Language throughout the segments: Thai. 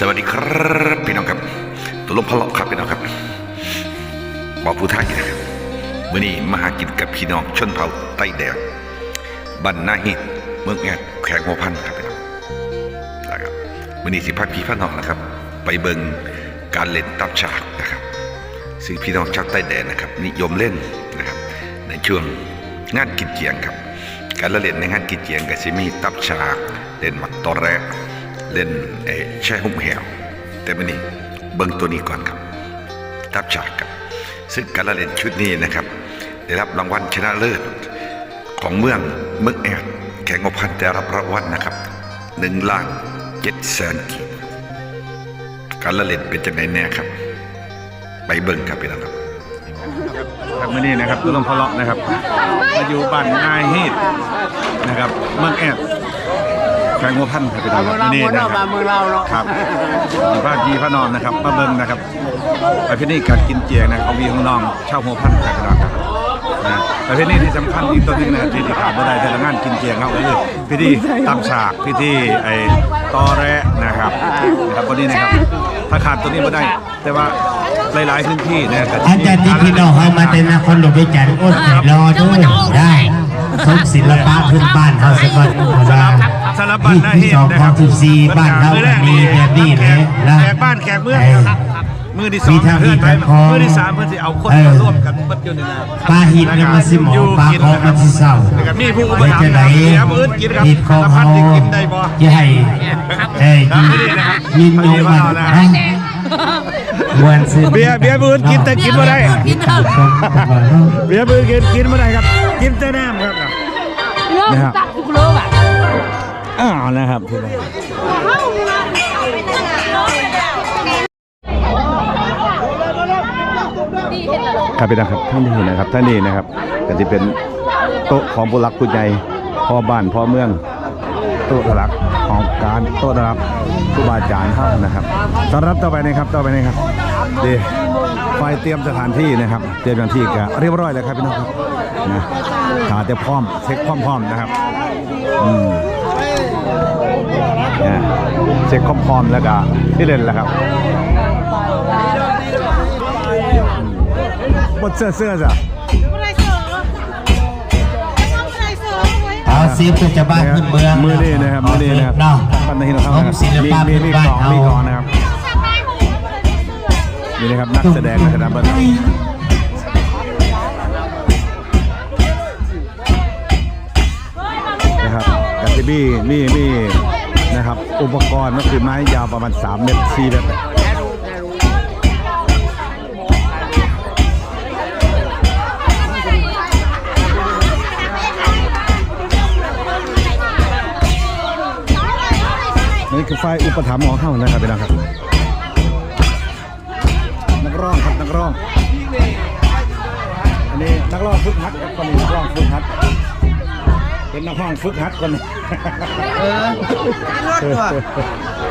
สวัสดีครับพี่น้องครับตุลมพะเลาะครับพี่น้องครับบอกผู้ไทยนะครับมื่อนี้มาหากินกับพี่น้องชนเผ่าใต้แดงบ้านนาฮิตเมืองแอดแขวงหัวพันครับพี่น้องนะครับมื่อนี้สิพาพี่พาน้องนะครับ ไปเบิงการเล่นตับฉากนะครับซึ่งพี่น้องชาวใต้แดนนะครับ นิยมเล่นนะครับในช่วงงานกินเจียงครับ การละเล่นในงานกินเจียงก็จะมีตับฉากเล่นหมักตอแรก เล่นเออแช่หุ่มแหวแต่มื่อนี้เบิ่งตัวนี้ก่อนครับตับฉากครับ ซึ่งการละเล่นชุดนี้นะครับ ได้รับรางวัลชนะเลิศของเมืองเมืองแอดแข่งอพันธ์ได้รับรางวัลนะครับหนึ่งล้านเจ็ดแสนกีบการละเล่นเป็นจังไงแน่ครับ ไปเบิ่งครับพี่น้องครับครับมื่อนี้นะครับตุลมพะเลาะนะครับมาอยู่บ้านนายฮีดนะครับเมืองแอด แขวงหัวพันธุ์ครับพี่น้องครับมื่อนี้นะครับมือเราเนาะครับมีพระพี่พระนอนนะครับมาเบิ่งนะครับไปพิธีการกินเจียงนะของพี่ของน้องชาวหัวพันธุ์ครับพี่น้องครับนะไปพิธีที่สำคัญอีกตัวหนึงนะครับที่ที่ขาดไม่ได้แต่ละงานกินเจียงเขาก็คือพิธีตำฉากพิธีไอ้ตอแระนะครับนะครับวันนี้นะครับถ้าขาดตัวนี้ไม่ได้ แต่ว่าหลายๆพื้นที่นะครับ อาจารย์ที่พี่น้องเขามาแต่นครหลวงไปจันทร์อ้นให้รอด้วยได้ ทุกศิลปะพื้นบ้านเขาสักวันเขาว่าสารบัญหน้าที่ที่สองนะคอรับสิบสี่บ้านเขามีแบบนี้แหละนะแขกบ้านแขกเมืองครับมือที่สองเพื่อนไปมือที่สามเพื่อนสิเอาคนมาร่วมกันเบัดอยู่นี่นะปลาหินเนี่ยมันสิหมอปลาคองมันสิเศร้ามีผู้อุปถัมภ์ไหนมือกินครับหินของเขาจะให้เอ้ยครับไม่ดีนยินยงมันไม่ดีมากนซื้อเบียร์เบียร์มือกินแต่กินบ่ได้เบียร์มือกินกินไม่ได้ครับ กินแต่น้ำครับ เริ่มนะครับตัดทุกเริ่มอะอ้าวนะครับพี่น้องครับพี่น้องครับท่านนี้นะครับท่านนี้นะครับก็จะเป็นโต๊ะของผู้รักผู้ใหญ่พ่อบ้านพ่อเมือง โต๊ะหลักของการโต๊ะรับครูบาอาจารย์เข้านะครับต้อนรับต่อไปนะครับต่อไปนะครับดีไฟเตรียมสถานที่นะครับ เตรียมสถานที่ก็เรียบร้อยแล้วครับพี่น้องครับนะ ขาเตรียมพร้อมเช็คความพร้อมนะครับอืมนะเช็คความพร้อมแล้วก็ที่เล่นแล้วครับบดเสื้อเสื้อจ้ะเอาซีเป็นจะบ้านพื้นเมืองมือนี่นะครับมือนี่นะครับเนาะบ้านในที่เราเข้าขนะองครับศิลมีปะมีพื้นมีบ้านกองเอามีกองนะครับนี่นะครับนักแสดงนะครับเบิ้ลนะครับ กัตติบี้มีมีนะครับอุปกรณ์ก็คือไม้ยาวประมาณ 3 เมตร4เมตรนี่คือไฟอุปถัมภ์ของเข้านะครับพี่น้องครับ นักร้องครับนักร้อง อันนี้นักร้องฝึกหัดครับคนนี้นักร้องฝึกหัด เป็นนักร้องฝึกหัดคนนี้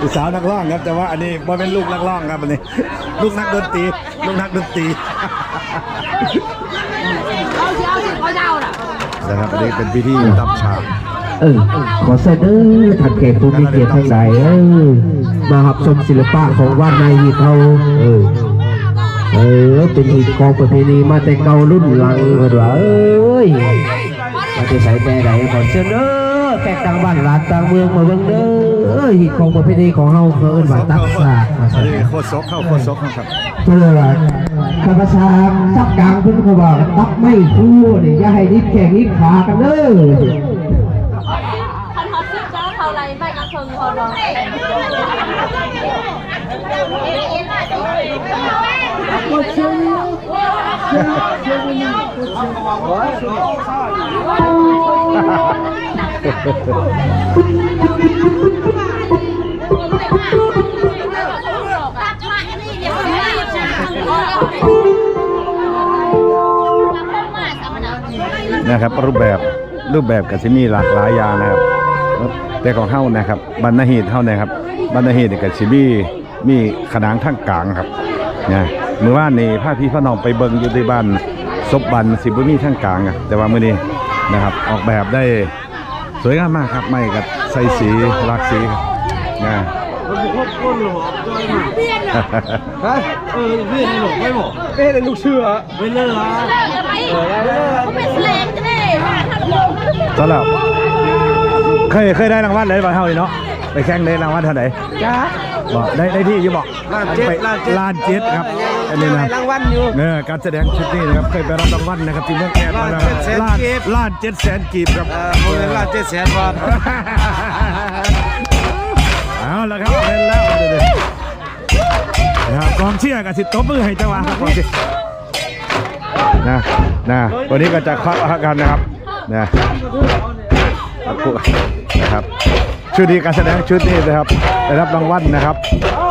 ลูกสาวนักร้องครับ แต่ว่าอันนี้บ่เป็นลูกนักร้องครับอันนี้ ลูกนักดนตรีลูกนักดนตรีเอาสิเอาสิเขาจะเอาน่ะนะครับอันนี้เป็นพิธีตับฉากเออขอเสนอท่านแขกผู้มีเกียรติทั้งหลายเออมาหับชมศิลปะของว่านนายหีดเขาเออเออเป็นหีดของประเพณีมาแต่เก่ารุ่นหลังเออว่าเอ้ย มาจะใส่แต่ไหนขอเสนอแขกต่างบ้านหลานต่างเมืองมาเบิ่งเด้อหีดของประเพณีของเฮาเขาเอิ้นว่าตักสากมาใส่นนี้โคตรซกเข้าโคตรซกเข้าครับเพื่อว่าข้าพเจ้าทักกลางเพิ่นเขาว่าตักไม่คู่นี่อย่าให้นิดแข่งนิดขากันเด้อคันเขาซื้อจ้าเขาไรไม่กระเทิงเขาดอง นะครับรูปแบบรูปแบบก็จะมีหลากหลายอย่างนะครับ แต่ของเฮานะครับบรรณหีดเฮานะครับบรรณหีดนี่ก็สิมี มีขนางทั้งกลางครับนะเมื่อวานนี้พาพี่พ่อน้องไปเบิ่งอยู่ที่บ้านศพบันสิบุมีทั้งกลางอะแต่ว่ามื้อนี้นะครับ ออกแบบได้สวยงามมากครับไม่กับใส่สีหลากสีครับนะเออเพื่อนหนูไม่บอกไม่เห็นลูกเชื่อไม่เลิกอะเลิกกันไหมเขาเป็นแสลงจะได้มาทำโลกสำหรับเคยเคยได้รางวัลเลยป่ะเท่านี้เนาะไปแข่งได้รางวัลเท่าไหร่จ้า บอกได้ได้ที่อยู่บอกล้านเจ็ดไปล้านเจ็ดล้านเจ็ดครับอันนี้นะรางวัลอยู่เออการแสดงชุดนี้นะครับเคยไปรับรางวัลนะครับที่เมืองแอนมาแล้วล้านเจ็ดแสนล้านกีบ ล้านเจ็ดแสนกีบครับ เออโมเดลล้านเจ็ดแสนบาทเอาละครับเล่นแล้วเดี๋ยวๆนะครับกองเชียร์กับสิตบมือให้จังหวะครับกองเชียร์นะนะวันนี้ก็จะเคาะกันนะครับนะนะครับ ชุดนี้การแสดงชุดนี้นะครับได้รับรางวัลนะครับ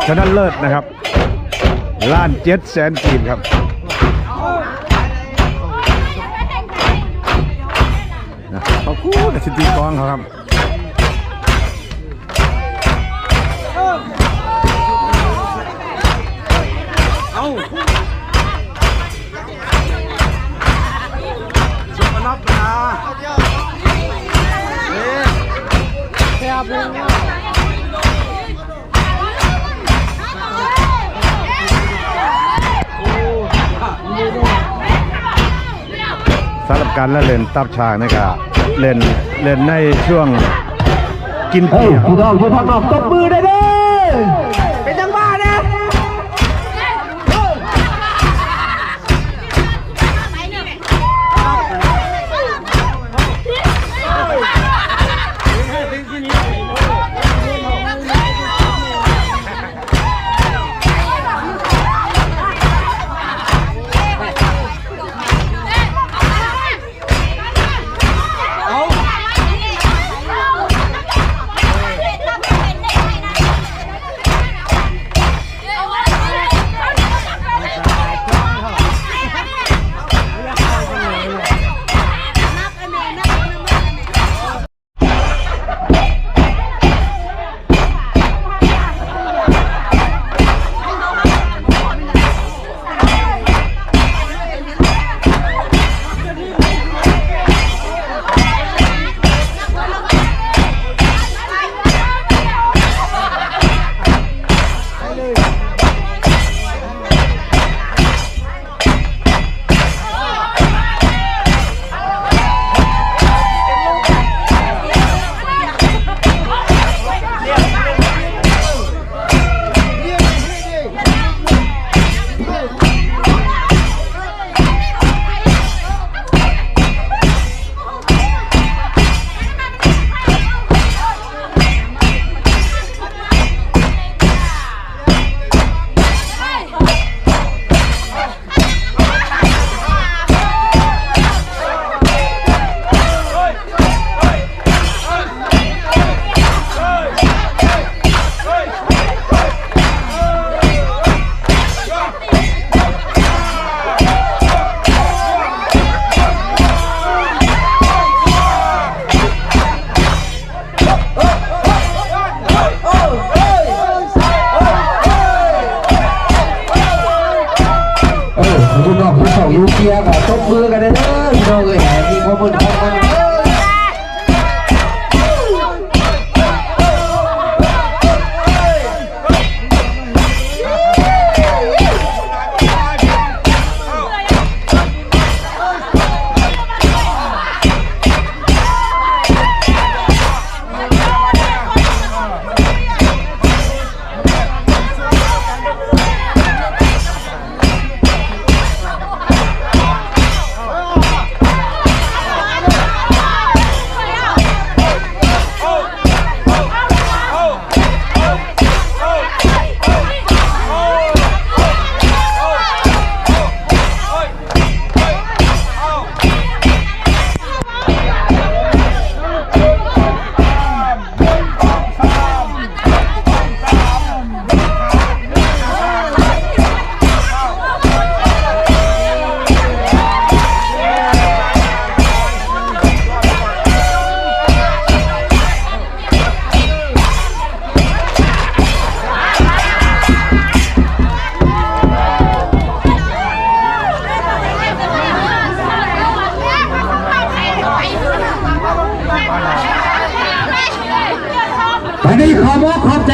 ชนะเลิศนะครับล้านเจ็ดแสนกีบครับนะขอบคุณสิตีกองเขาครับ สำหรับการละเล่นตับฉากนะครับเล่นเล่นในช่วงกินเฮ้ยเปียกพี่น้องอยู่ทางนอกตบมือได้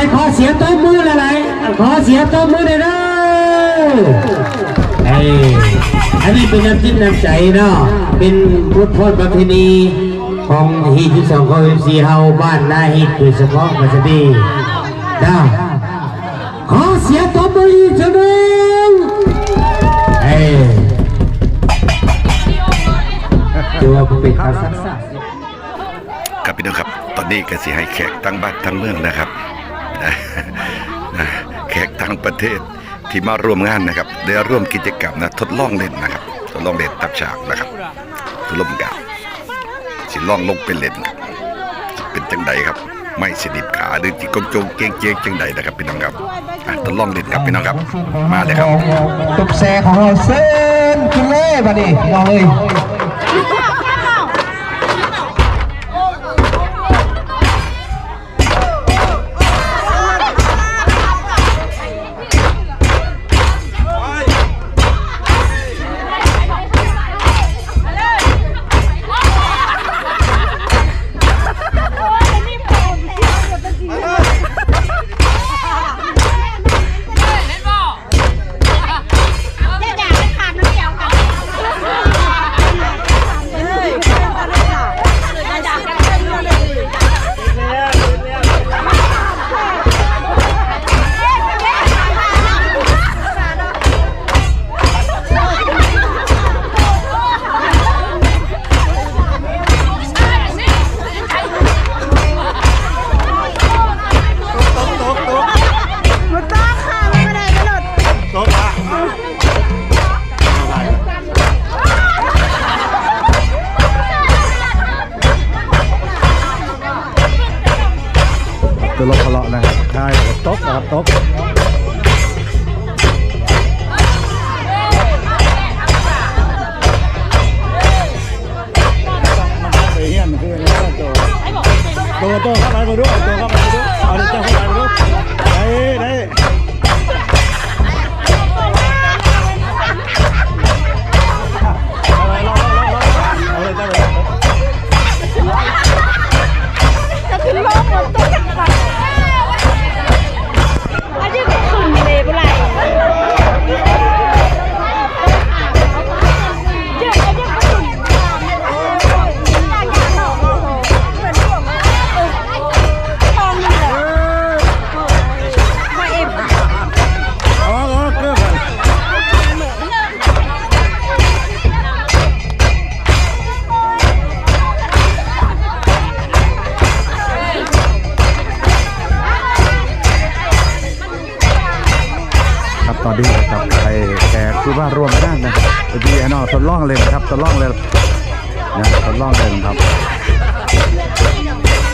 บอกขอเสียงต้มมืออะไรขอเสียงต้มมือเลยนะเอ้ยอันนี้เป็นน้ำจิ้มน้ำใจเนาะเป็นพุทธพจน์ประเพณีของฮีที่สองของเอ็มซีเฮาบ้านนาฮิตโดยเฉพาะมาสดีนะขอเสียงต้มมืออีกทีหนึงเอ้ยตัวเป็นภาษาครับพี่น้องครับ ตอนนี้ก็สิให้แขกทั้งบ้านทั้งเมืองนะครับ นะนะแขกทั้งประเทศที่มาร่วมงานนะครับ ได้ร่วมกิจกรรมนะทดลองเล่นนะครับทดลองเล่นตับฉากนะครับทดลองกาวสิลองลงเป็นเล่นครับเป็นจังใดครับ ไม่สนิบขาหรือจิกงจงเกียงเกียงจังใดนะครับพี่น้องครับทดลองเล่นครับพี่น้องครับ มาเลยครับตุกแซของเราเส้นขึ้นเลยบัดนี้พี่น้องเอ้ย ตัวลบทะเลาะนะครับใช่ตกนะครับตกไปเฮียนคือตัวตัวตัวเข้าไปมาดูตัวเข้าไป ตอนนี้กับใครแขกคือว่ารวมไม่ได้นะพี่แอนอทดลองเลยนะครับทดลองเลยนะทดลองเลยนะครับ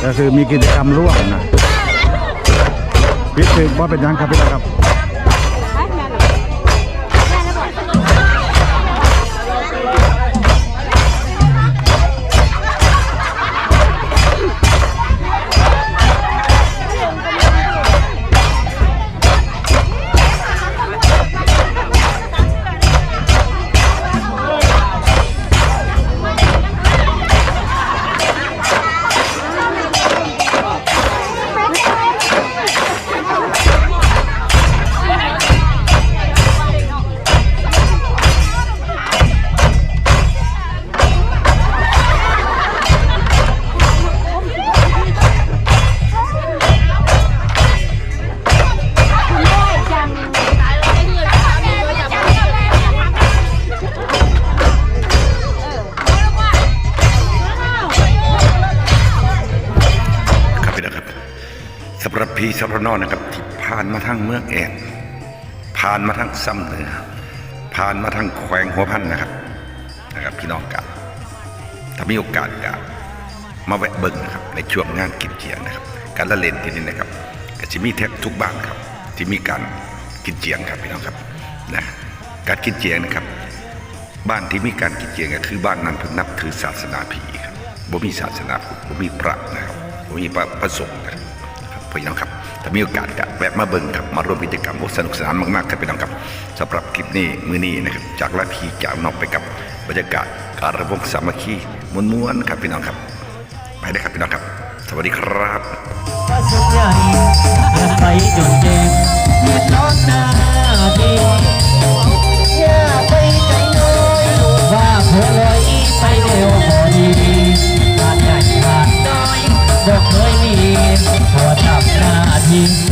ก็คือมีกิจกรรมร่วมนะพิดคือว่าเป็นยังครับพี่นะครับ ที่สำหรับน้อนะครับที่ผ่านมาทางเมืองแอนผ่านมาทางซ้ำเหนือผ่านมาทางแขวงหัวพันนะครับนะครับพี่น้องกันถ้ามีโอกาสก็มาแวะเบิ่งนะครับในช่วงงานกินเจียงนะครับ การละเล่นที่นี่นะครับก็จะมีแทบทุกบ้านครับ ที่มีการกินเจียงครับพี่น้องครับนะการกินเจียงนะครับ บ้านที่มีการกินเจียงก็คือบ้านนั้นเพิ่นนับถือศาสนาผีครับบ่มีศาสนาพุทธบ่มีพระนะครับบ่มีพระพระสงฆ์นะครับ พี่น้องครับถ้ามีโอกาสก็แวะมาเบิ่งครับมาร่วมกิจกรรมสนุกสนานมากๆครับพี่น้องครับสำหรับคลิปนี้มื้อนี้นะครับจากลาพีจากนอกไปกับบรรยากาศการระวงสามัคคีมวลๆครับพี่น้องครับ ไปได้ครับพี่น้องครับ สวัสดีครับไปจนเจ็บนอนหน้าที น้